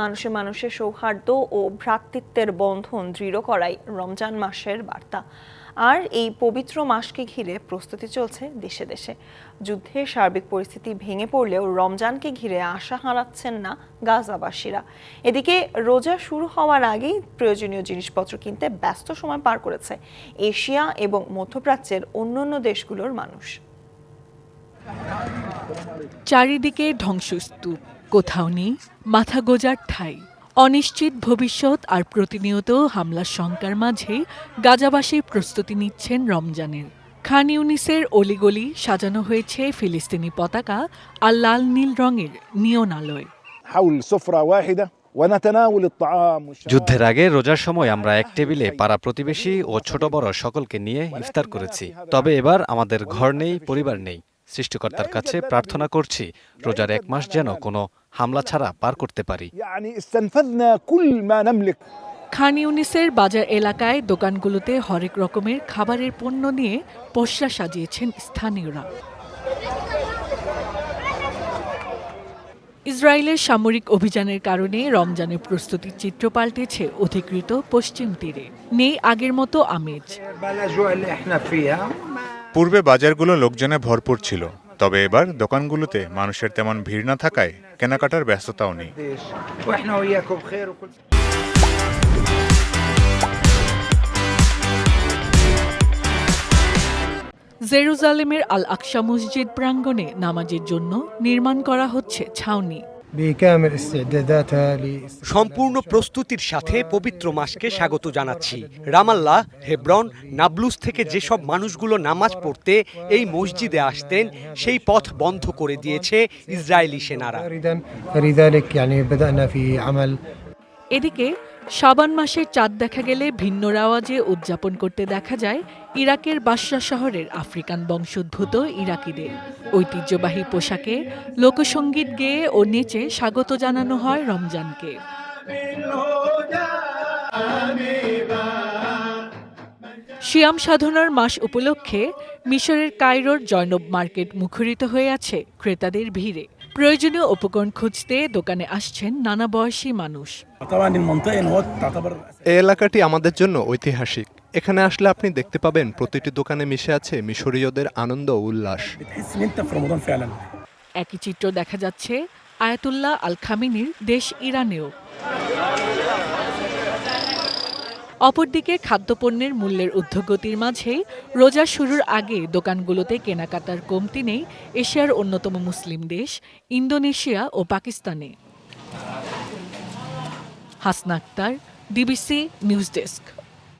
মানুষে মানুষে সৌহার্দ্য ও ভ্রাতৃত্বের বন্ধন দৃঢ় করাই রমজান মাসের বার্তা। আর এই পবিত্র মাসকে ঘিরে প্রস্তুতি চলছে দেশে দেশে। যুদ্ধের সার্বিক পরিস্থিতি ভেঙে পড়লেও রমজানকে ঘিরে আশা হারাচ্ছেন না গাজাবাসীরা। এদিকে রোজা শুরু হওয়ার আগেই প্রয়োজনীয় জিনিসপত্র কিনতে ব্যস্ত সময় পার করেছে এশিয়া এবং মধ্যপ্রাচ্যের অন্যান্য দেশগুলোর মানুষ। চারিদিকে ধ্বংসস্তূপ। কোথাও নেই মাথা গোজার ঠাই। অনিশ্চিত ভবিষ্যৎ আর প্রতিনিয়ত হামলার শঙ্কার মাঝে গাজাবাসী প্রস্তুতি নিচ্ছেন রমজানের। খান ইউনিসের অলিগলি সাজানো হয়েছে ফিলিস্তিনি পতাকা আর লাল নীল রঙের নিয়ন আলোয় যুদ্ধের আগে রোজার সময় আমরা এক টেবিলে পাড়া প্রতিবেশী ও ছোট বড় সকলকে নিয়ে ইফতার করেছি। তবে এবার আমাদের ঘর নেই পরিবার নেই। সৃষ্টিকর্তার কাছে প্রার্থনা করছি রোজার এক মাস যেন কোনো হামলা ছাড়া পার করতে পারি। খান ইউনিসের বাজার এলাকায় দোকানগুলোতে হরেক রকমের খাবারের পণ্য নিয়ে পশরা সাজিয়েছেন স্থানীয়রা। ইসরায়েলের সামরিক অভিযানের কারণে রমজানের প্রস্তুতির চিত্র পাল্টেছে অধিকৃত পশ্চিম তীরে। নেই আগের মতো আমেজ। পূর্বে বাজারগুলো লোকজনে ভরপুর ছিল, তবে এবার দোকানগুলোতে মানুষের তেমন ভিড় না থাকায় কেনাকাটার ব্যস্ততাও নেই। জেরুজালেমের আল আকসা মসজিদ প্রাঙ্গণে নামাজের জন্য নির্মাণ করা হচ্ছে ছাউনি। সম্পূর্ণ প্রস্তুতির সাথে পবিত্র মাসকে স্বাগত জানাচ্ছি। রামাল্লাহ হেব্রন নাবলুস থেকে যেসব মানুষগুলো নামাজ পড়তে এই মসজিদে আসতেন সেই পথ বন্ধ করে দিয়েছে ইসরায়েলি সেনারা। এদিকে, শাবান মাসের চাঁদ দেখা গেলে ভিন্ন রাওয়াজে উদযাপন করতে দেখা যায় ইরাকের বাসরা শহরের আফ্রিকান বংশোদ্ভূত ইরাকিদের। ঐতিহ্যবাহী পোশাকে লোকসঙ্গীত গেয়ে ও নেচে স্বাগত জানানো হয় রমজানকে। শিয়াম সাধনার মাস উপলক্ষে মিশরের কায়রোর জয়নব মার্কেট মুখরিত হয়ে আছে ক্রেতাদের ভিড়ে। প্রয়োজনীয় উপকরণ খুঁজতে দোকানে আসছেন নানা বয়সী মানুষ। এ এলাকাটি আমাদের জন্য ঐতিহাসিক। এখানে আসলে আপনি দেখতে পাবেন প্রতিটি দোকানে মিশে আছে মিশরীয়দের আনন্দ উল্লাস। একই চিত্র দেখা যাচ্ছে আয়াতুল্লাহ আল খামিনির দেশ ইরানেও। অপরদিকে খাদ্যপণ্যের মূল্যের ঊর্ধ্বগতির মাঝে রোজা শুরুর আগে দোকানগুলোতে কেনাকাটার কমতি নেই এশিয়ার অন্যতম মুসলিম দেশ, ইন্দোনেশিয়া ও পাকিস্তানে। Hasna Akter DBC news desk.